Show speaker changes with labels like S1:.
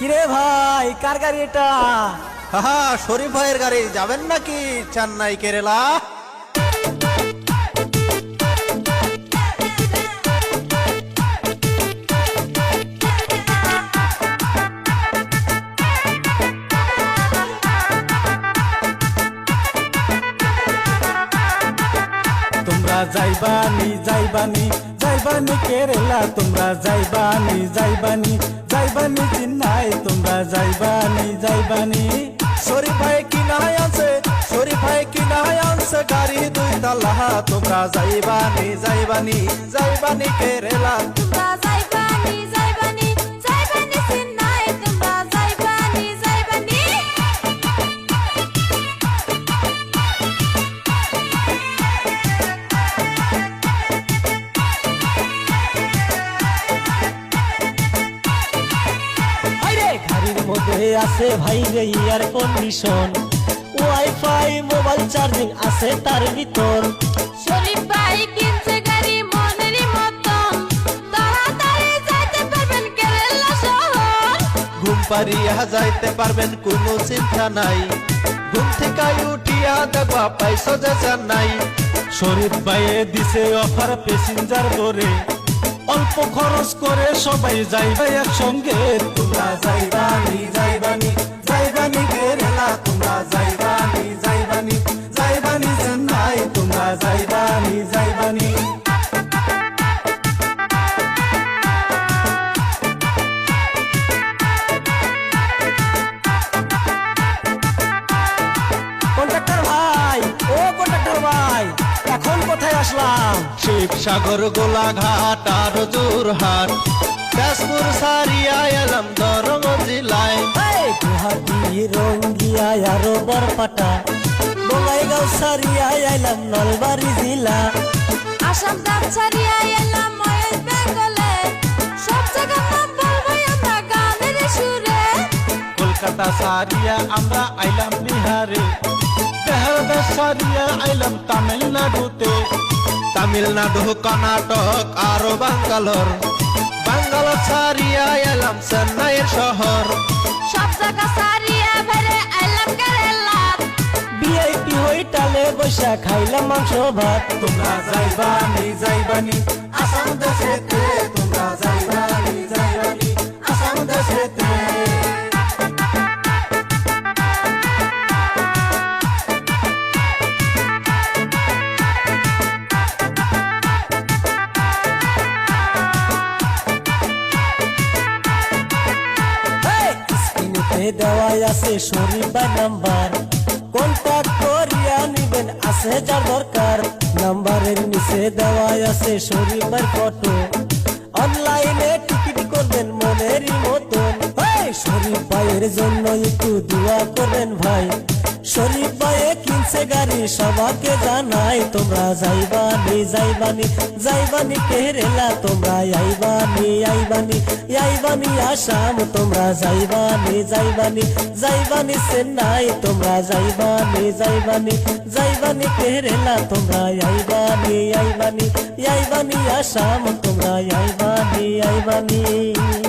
S1: কিরে ভাই কার গাড়ি এটা?
S2: হাহা শরীফ ভাইয়ের গাড়ি। যাবেন নাকি চেন্নাই কেরালা?
S1: তোমরা যাইবানি যাইবানি যাইবানি কেরালা, তোমরা যাইবানি যাইবানি যাইবানি চিন্নাই তোমরা যাইবানি যাইবানি।
S2: শরীফ ভাই কিনা আছে? শরীফ ভাই কিনা আছে? গাড়ি দুই তালা, তোমরা যাইবানি যাইবানি যাইবানি কেরালা।
S3: তোমরা যাইবানি
S4: গাড়ির মধ্যে আছে ভাই রে air condition wifi mobile charging আছে তার ভিতর।
S3: শরীফ ভাই কিনছে গাড়ি মনেরই মতন। তাড়াতাড়ি যাইতে পারবেন কেরালা শহর।
S2: ঘুম পারিয়া যাইতে পারবেন কোনো চিন্তা নাই। ঘুম থেকে উঠিয়া দেখবা পাইছো যে চেন্নাই
S1: শরীফ ভাইয়ে দিছে অফার প্যাসেঞ্জার করে অল্প খরচ করে সবাই যাইবে একসঙ্গে। তোমরা যাইবানি যাইবানি যাইবানি কেরালা তোমরা যাইবানি যাইবানি যাইবানি চেন্নাই তোমরা যাইবানি আসলাম।
S2: শিবসাগর গোলাঘাট আর জোরহাট তেজপুর সারিয়া এলাম দরঙ্গ জেলায়।
S4: গুহাটি রঙ্গিয়া আরও বরপাটা। বঙ্গাইগাঁও সারিয়া আইলাম নলবাড়ি জেলা।
S3: আসাম দাম ছাড়িয়া এলাম বেঙ্গলে। সব
S1: কলকাতা সারিয়া আমরা আইলাম বিহারে। আইলাম তামিলনাড়ুতে।
S2: তামিলনাড়ু কর্ণাটক আর বাঙ্গালোর। বাঙ্গালোর সারিয়া এলাম চেন্নাইয়ের শহর।
S3: সব জায়গা সারিয়া ভেরে আইলাম কেরালা
S4: বিআইপি হইটালে বৈশা খাইলাম মাংস ভাত।
S1: তোমরা যাইবানি যাইবানি আসাম দেশেতে
S4: স্ক্রিনেতে দেওয়াই আছে শরীফার নাম্বার। কন্টাক্ট করিয়া নিবেন, আছে যার দরকার। নাম্বারের নিচে দেওয়াই আছে শরীফার ফটো। অনলাইনে টিকিট করবেন মনেরই মতন। শরীফ ভাইয়ের জন্য একটু দোয়া করবেন ভাই। শরীফ ভাইয়ে কিনছে গাড়ি, সবাকে জানাই তোমরা যাইবানি যাইবানি যাইবানি কেরেলা, তোমরা আইবানি আইবানি আইবানি আসাম, তোমরা যাইবানি যাইবানি যাইবানি চেন্নাই, তোমরা যাইবানি যাইবানি যাইবানি কেরেলা, তোমরা আইবানি আইবানি আইবানি আসাম, তোমরা আইবানি আইবানি।